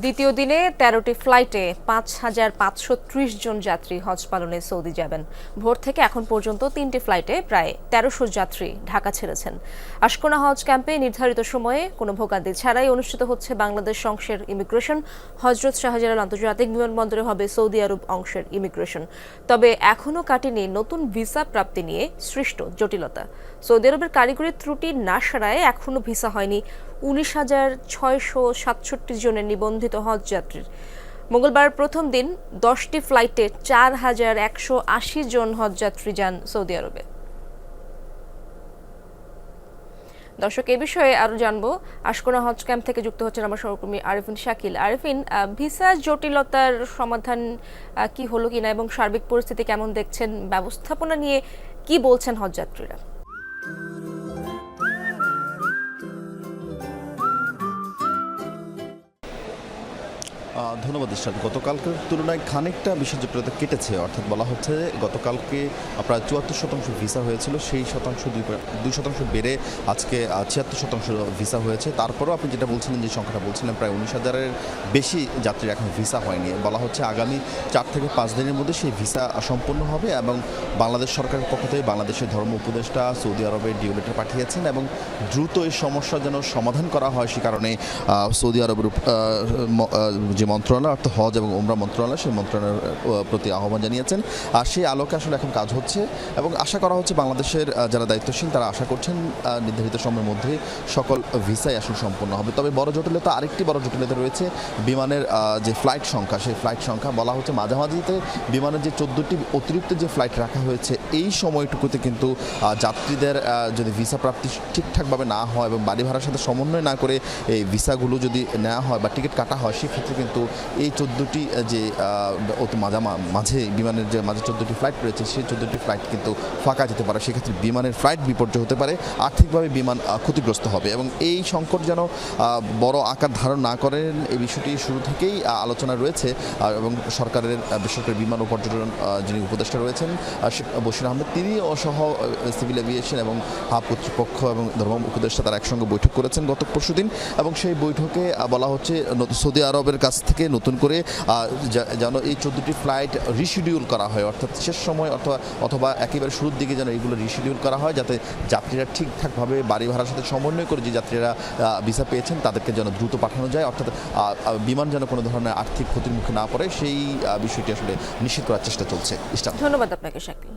দ্বিতীয় দিনে তেরোটি ফ্লাইটে পাঁচ হাজার পাঁচশো ত্রিশ জন যাত্রী হজ পালনে সৌদি যাবেন। ভোর থেকে এখন পর্যন্ত তিনটি ফ্লাইটে প্রায় তেরোশো যাত্রী ঢাকা ছেড়েছেন। আশকোনা হজ ক্যাম্পে নির্ধারিত সময়ে কোনো ভোগান্তি ছাড়াই অনুষ্ঠিত হচ্ছে বাংলাদেশ অংশের ইমিগ্রেশন। হজরত শাহজালাল আন্তর্জাতিক বিমানবন্দরে হবে সৌদি আরব অংশের ইমিগ্রেশন। তবে এখনও কাটেনি নতুন ভিসা প্রাপ্তি নিয়ে সৃষ্ট জটিলতা। সৌদি আরবের কারিগরি ত্রুটি না সারায় এখনও ভিসা হয়নি উনিশ হাজার ছয়শো সাতষট্টি জনের নিবন্ধিত হজ যাত্রীর। মঙ্গলবার প্রথম দিন দশটি ফ্লাইটে চার হাজার একশো আশি জন হজযাত্রী যান সৌদি আরবে। দর্শক, এ বিষয়ে আরও জানব। আশকোনা হজ ক্যাম্প থেকে যুক্ত হচ্ছেন আমার সহকর্মী আরিফিন শাকিল। আরিফিন ভিসা জটিলতার সমাধান কি হলো কিনা এবং সার্বিক পরিস্থিতি কেমন দেখছেন? ব্যবস্থাপনা নিয়ে কি বলছেন হজযাত্রীরা ধন্যবাদ ইশরাত গতকালকের তুলনায় খানিকটা বিশেষ জটিলতা কেটেছে, অর্থাৎ বলা হচ্ছে গতকালকে প্রায় চুয়াত্তর শতাংশ ভিসা হয়েছিল, সেই শতাংশ দুই শতাংশ বেড়ে আজকে ছিয়াত্তর শতাংশ ভিসা হয়েছে। তারপরেও আপনি যেটা বলছিলেন, যে সংখ্যাটা বলছিলেন, প্রায় উনিশ হাজারের বেশি যাত্রীর এখন ভিসা হয়নি। বলা হচ্ছে আগামী চার থেকে পাঁচ দিনের মধ্যে সেই ভিসা সম্পূর্ণ হবে এবং বাংলাদেশ সরকারের পক্ষ থেকে বাংলাদেশের ধর্ম উপদেষ্টা সৌদি আরবের ডিউলেটার পাঠিয়েছেন এবং দ্রুত এই সমস্যা যেন সমাধান করা হয় সে কারণে সৌদি আরবের যে মন্ত্রণালয়, অর্থাৎ হজ এবং ওমরা মন্ত্রণালয়, সেই মন্ত্রণালয়ের প্রতি আহ্বান জানিয়েছেন। আর সেই আলোকে আসলে এখন কাজ হচ্ছে এবং আশা করা হচ্ছে বাংলাদেশের যারা দায়িত্বশীল তারা আশা করছেন নির্ধারিত সময়ের মধ্যে সকল ভিসাই আসলে সম্পন্ন হবে। তবে বড় জটিলতা, আরেকটি বড় জটিলতা রয়েছে বিমানের যে ফ্লাইট সংখ্যা, সেই ফ্লাইট সংখ্যা বলা হচ্ছে মাঝামাঝিতে বিমানের যে চোদ্দোটি অতিরিক্ত যে ফ্লাইট রাখা হয়েছে, এই সময়টুকুতে কিন্তু যাত্রীদের যদি ভিসা প্রাপ্তি ঠিকঠাকভাবে না হয় এবং বাড়ি ভাড়ার সাথে সমন্বয় না করে এই ভিসাগুলো যদি নেওয়া হয় বা টিকিট কাটা হয়, সেক্ষেত্রে কিন্তু এই চোদ্দোটি যে মাঝা মাঝে বিমানের যে, মাঝে চোদ্দোটি ফ্লাইট রয়েছে, সেই চোদ্দোটি ফ্লাইট কিন্তু ফাঁকা যেতে পারে। সেক্ষেত্রে বিমানের ফ্লাইট বিপর্যয় হতে পারে, আর্থিকভাবে বিমান ক্ষতিগ্রস্ত হবে এবং এই সংকট যেন বড় আকার ধারণ না করেন, এই বিষয়টি শুরু থেকেই আলোচনা রয়েছে এবং সরকারের বেসরকারি বিমান ও পর্যটন যিনি উপদেষ্টা রয়েছেন বশির আহমেদ তিনি ও সহ সিভিল এভিয়েশন এবং হাব কর্তৃপক্ষ এবং ধর্ম উপদেষ্টা তারা একসঙ্গে বৈঠক করেছেন গত পরশুদিন, এবং সেই বৈঠকে বলা হচ্ছে, সৌদি আরবের কাছ থেকে নতুন করে যেন এই চোদ্দোটি ফ্লাইট রিশিডিউল করা হয়, অর্থাৎ শেষ সময় অথবা অথবা একেবারে শুরুর দিকে যেন এগুলো রিশিডিউল করা হয়, যাতে যাত্রীরা ঠিকঠাকভাবে বাড়ি ভাড়ার সাথে সমন্বয় করে যে যাত্রীরা ভিসা পেয়েছেন, তাদেরকে যেন দ্রুত পাঠানো যায়, অর্থাৎ বিমান যেন কোনো ধরনের আর্থিক ক্ষতির মুখে না পড়ে, সেই বিষয়টি আসলে নিশ্চিত করার চেষ্টা চলছে। ধন্যবাদ আপনাকে, শাকিল।